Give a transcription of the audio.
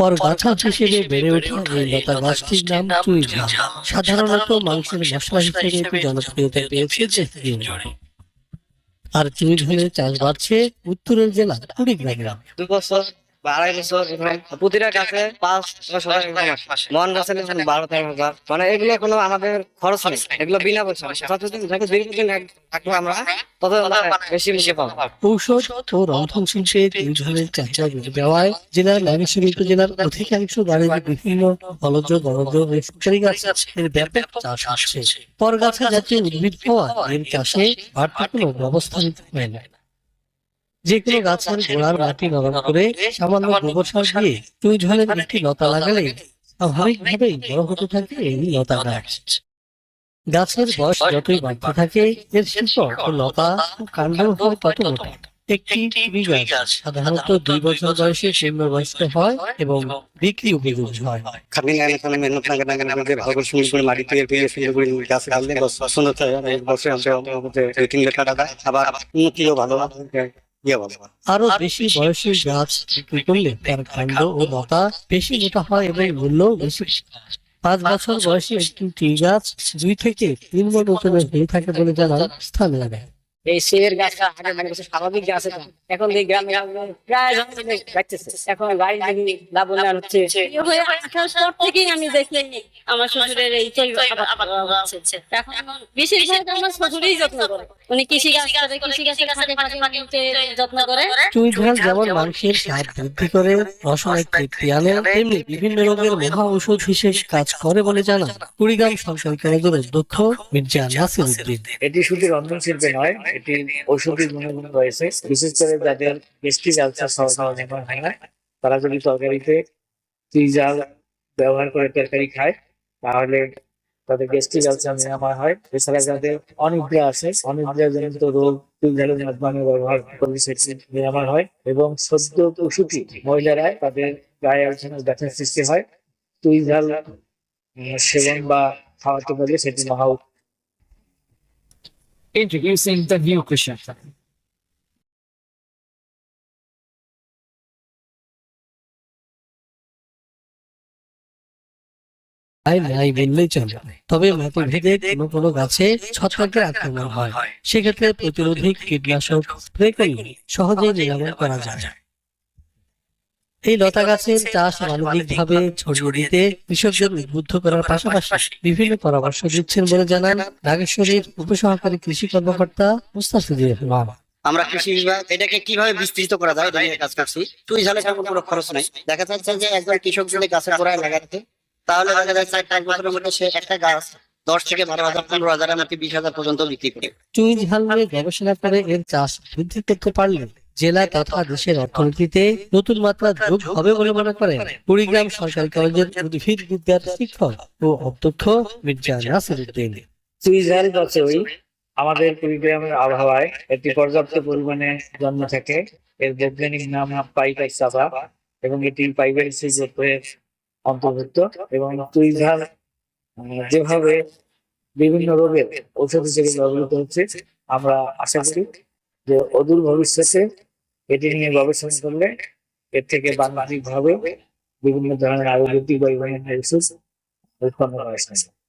পর গাছা হিসেবে বেড়ে ওঠা এই লতা গাছটির নাম চুই ঝাল সাধারণত মাংসের মশলা হিসেবে জনপ্রিয়তা পেয়েছে আর চুই ঝালের চাষ বাড়ছে উত্তরের জেলা কুড়িগ্রাম। মন জেলার অধিকাংশ বাড়িতে বিভিন্ন ফলজ, বনজ ও ব্যাপক চাষ আসছে পরগাছা জাতীয় উদ্ভিদ হওয়া এর চাষে ব্যবস্থা নিতে হয় না যে কোনো গাছের গোড়ার মাটি নরম করে সামান্য গোবর সার দিয়ে চুই ঝালের একটি লতা লাগালে স্বাভাবিকভাবেই বড় হতে থাকে এই লতা গাছ গাছের বয়স যতই বাড়তে থাকে এর শিকড় ও লতা ও কাণ্ড হয় তত মোটা একটি টুবি গাছ সাধারণত দুই বছর বয়সে বয়স্ক হয় এবং বিক্রি উপযোগী হয় লাগে না খালি মেহনত লাগে না কেন আমাদের ভালো করে সুন্দর করে মাটি তৈরি করে সুন্দর করে গাছ গাছ সুন্দর থাকে আর এক বছরে আমাদের আমাদের তিন লাখ টাকা দেয় আবার উন্নতিও ভালো ইয়ে ভালো আরও বেশি বয়সের গাছ বিক্রি করলে তার কাণ্ড ও লতা বেশি মোটা হয় এবং মূল্য বেশি পাঁচ বছর বয়সে একটি টি গাছ দুই থেকে তিন বছর ওজনের হয়ে থাকে বলে জানান। স্থানীয়রা এই গাছটা আগে মানে কিছু স্বাভাবিক গাছ এটা এখন এই গ্রামে প্রায় এখন গাড়ি হচ্ছে থেকেই আমি দেখি আমার শ্বশুরের এই। এখন বেশিরভাগ আমার শ্বশুরই যত্ন করে। উনি কৃষি গাছ করে কৃষি গাছের মাটিতে যত্ন করে। চুই ঝাল যেমন মাংসের স্বাদ বৃদ্ধি করে তৃপ্তি আনে তেমনি বিভিন্ন রোগের মহা ঔষধ হিসেবে কাজ করে বলে জানান। কুড়িগ্রাম সরকারি কলেজের অধ্যক্ষ মির্জা নাসির উদ্দিন এটি শুধু রন্ধন শিল্পে নয় এটি ঔষধি গুণগুণ রয়েছে। বিশেষ করে যাদের গ্যাস্ট্রিক সহজে নির্মাণ হয় না তারা যদি তরকারিতে জাল ব্যবহার করে তরকারি খায় তাহলে তাদের গ্যাস্ট্রিক আলসার নিরাময় হয়। এছাড়া যাদের অনিদ্রা আছে অনিদ্রা জনিত রোগ জালের মাধ্যমে ব্যবহার করলে সেটি নিরাময় হয় এবং সদ্য প্রসূতি মহিলারা তাদের গায়ে আলোচনার ব্যথার সৃষ্টি হয়। তুই উম, সেবন বা খাওয়াতে পারলে সেটি মহা Introducing the new বললেই চলে তবে মাটি ভেদে কোনো কোনো গাছে ছত্রাকের আক্রমণ হয়। সেক্ষেত্রে প্রতিরোধী কীটনাশক করলে সহজেই নিরাময় করা যায়। এই লতা গাছের চাষ মানবিকভাবে ছড়িয়ে দিতে কৃষকদের উদ্বুদ্ধ করার পাশাপাশি বিভিন্ন পরামর্শ দিচ্ছেন বলে জানান নাগেশ্বরীর উপসহকারী কৃষি কর্মকর্তা মুস্তাফিজুর রহমান। আমরা কৃষি বিভাগ এটাকে কীভাবে বিস্তৃত করা যায়? এটা কাজ করছি। তুই ঝালে তেমন কোনো খরচ নাই। দেখা যাচ্ছে যে একজন কৃষক যদি গাছের গোড়ায় লাগাতে তাহলে দেখা যাচ্ছে একটা এক বছরের মধ্যে সে একটা গাছ দশ থেকে বারো হাজার পনেরো হাজার এমনকি বিশ হাজার পর্যন্ত বিক্রি করে। চুই ঝাল নিয়ে গবেষণা করে এর চাষ বৃদ্ধি করতে পারলে জেলা তথা দেশের অর্থনীতিতে নতুন মাত্রা যোগ হবে বলে মনে করেন কুড়িগ্রাম সরকারি কলেজের উদ্ভিদ বিদ্যার শিক্ষক ও অধ্যক্ষ মির্জা নাসির উদ্দিন আমাদের কুড়িগ্রামের আবহাওয়ায় একটি পর্যাপ্ত পরিমাণে জন্ম থাকে। এর বৈজ্ঞানিক নাম পাইপাই চাপা এবং এটি পাইপাইসি গোত্রের অন্তর্ভুক্ত। এবং সুইজাল যেভাবে বিভিন্ন রোগের ঔষধ হিসেবে ব্যবহৃত হচ্ছে, আমরা আশা করি যে অদূর ভবিষ্যতে এটি নিয়ে গবেষণা করলে এর থেকে বাণিজ্যিক ভাবে বিভিন্ন ধরনের আয়ুর্বেদিক বা ইভেন্ট উৎপন্ন সম্ভব